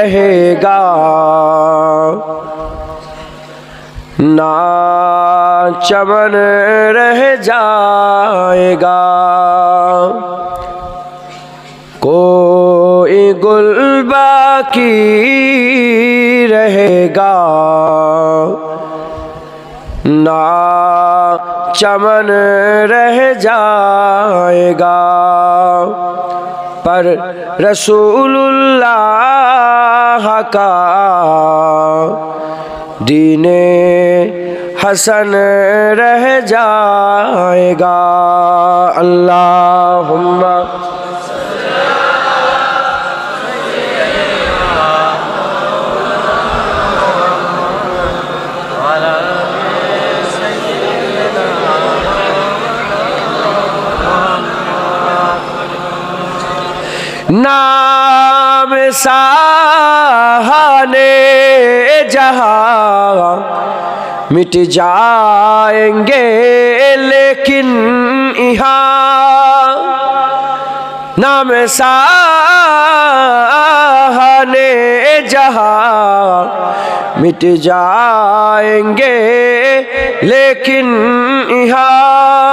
رہے گا نہ چمن رہ جائے گا، کوئی گل باقی رہے گا نہ چمن رہ جائے گا، پر رسول اللہ کا دین حسن رہ جائے گا اللہم Nah. جب سہانے جہاں مٹ جائیں گے، لیکن یہاں نام سہانے جہاں مٹ جائیں گے، لیکن یہاں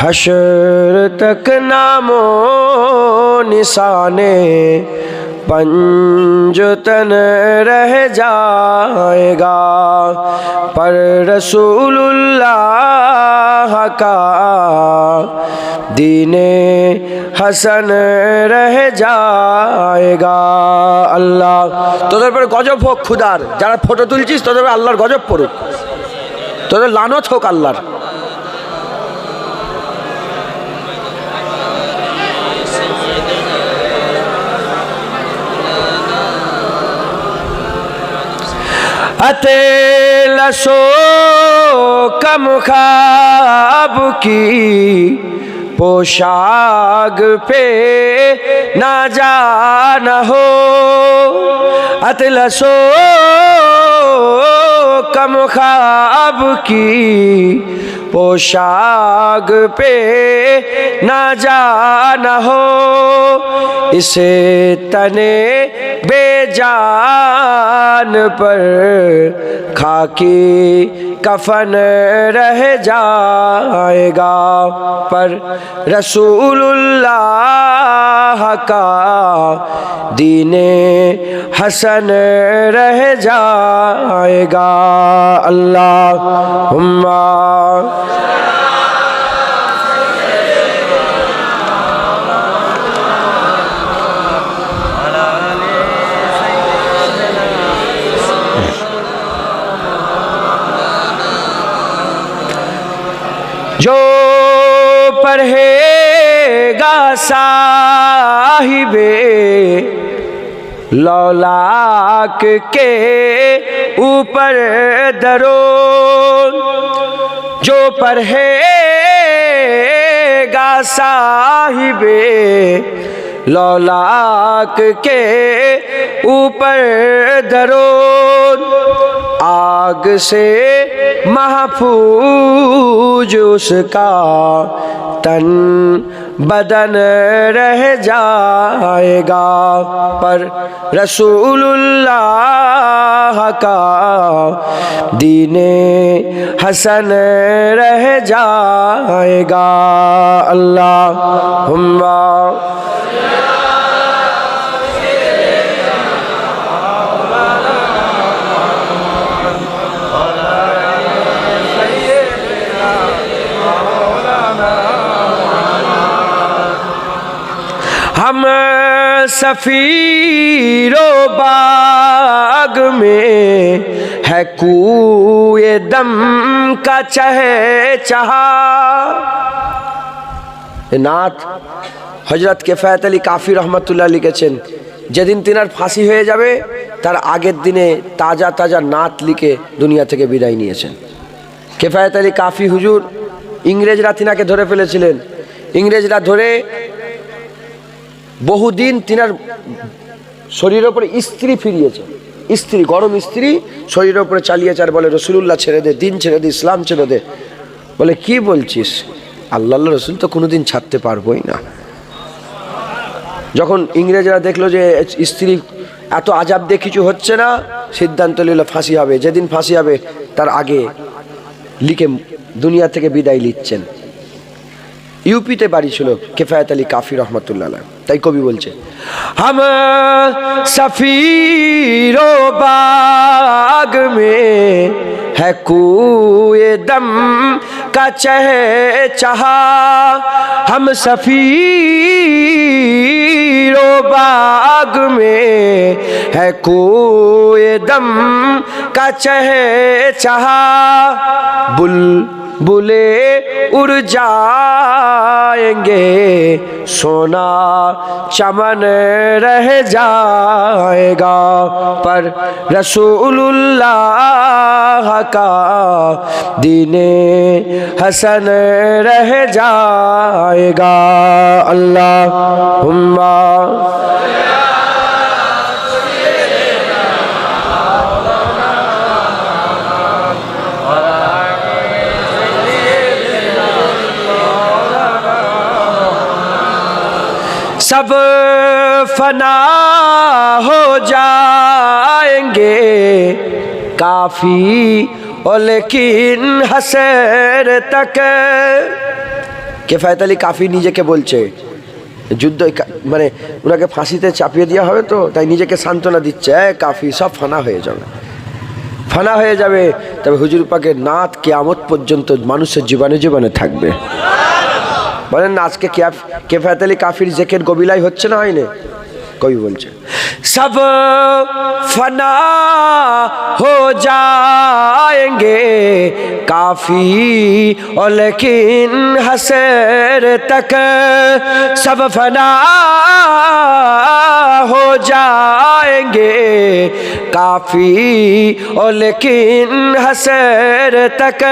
حشر تک نامو نسانے پنجتن رہ جائے گا پر رسول اللہ کا دین Hasan রহে যায়গা। আল্লাহ, তোদের পরে গজব হোক খুদার, যারা ফটো তুলছিস তোদের আল্লাহর গজব পড়ুক। তোদের লানত হোক আল্লাহর। अतेलसो कम खाब की पोशाक पे ना जाना हो अतलसो कम खाब की पोशाक पे ना जाना हो زبان پر خاکی کفن رہ جائے گا پر رسول اللہ کا دین حسن رہ جائے گا اللہ پڑھے گا صاحب لولاک کے اوپر درو جو پڑھے گا صاحب لولاک کے اوپر درو آگ سے محفوظ اس کا تن بدن رہ جائے گا، پر رسول اللہ کا دین حسن رہ جائے گا۔ اللہ ہمہ सफीरो बाग में है कुए दम का चहे चाहा এ নাথ হজরত কেফায়ত আলী কাফি রহমতুল্লাহ লিখেছেন যেদিন তিনার ফাঁসি হয়ে যাবে তার আগের দিনে তাজা তাজা নাত লিখে দুনিয়া থেকে বিদায় নিয়েছেন কেফায়ত আলী কাফি হুজুর ইংরেজরা তিনাকে ধরে ফেলেছিলেন ইংরেজরা ধরে বহুদিন তিনার শরীরের উপরে স্ত্রী ফিরিয়েছে। স্ত্রী, গরম স্ত্রী, শরীরের উপরে চালিয়েছে আর বলে, রসুলুল্লাহ ছেড়ে দে, দিন ছেড়ে দে, ইসলাম ছেড়ে দে। বলে, কি বলছিস? আল্লাহ রসুল তো কোনোদিন ছাড়তে পারবোই না। যখন ইংরেজরা দেখল যে স্ত্রী এত আজাব দিয়ে কিছু হচ্ছে না, সিদ্ধান্ত নিল ফাঁসি হবে। যেদিন ফাঁসি হবে, তার আগে লিখে দুনিয়া থেকে বিদায় লিখছেন ইউপিতে বাড়ি ছিল কেফায়াত আলী কাফি রহমতুল্লাহ তাই কবি বলছে, হাম সফিরো বাগ মে হ্যাকুয়ে দম কা চহে চাহা। হাম সফিরো বাগ মে হ্যাকুয়ে দম কা চহে চাহা। বুল بلے اڑ جائیں گے۔ سونا چمن رہ جائے گا۔ پر رسول اللہ کا دین حسن رہ جائے گا۔ اللہ सब फना हो जाएंगे काफी और लेकिन हसर तक কেফায়ত আলী কাফি নিজেকে বলছে যুদ্ধ মানে ওনাকে ফাঁসিতে চাপিয়ে দেওয়া হবে তো তাই নিজেকে সান্ত্বনা দিচ্ছে "এ, কাফি সব ফানা হয়ে যাবে ফানা হয়ে যাবে তবে হুজুর পাকের নাথ কেয়ামত পর্যন্ত মানুষের জীবনে জীবনে থাকবে বলেন না, আজকে কেফ- কেফায়ত আলী কাফির জেকের গবিলাই হচ্ছে না হয়নি? কবি বলছে, সব ফনা হো کافی اور لیکن حسر تک سب فنا ہو جائیں گے کافی اور لیکن حسر تک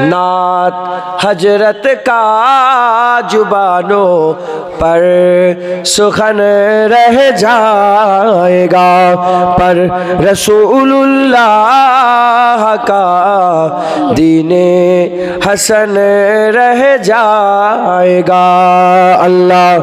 نعت حجرت کا زبانوں پر سخن رہ جائے گا پر رسول اللہ کا दीने हसन रह जाएगा अल्लाह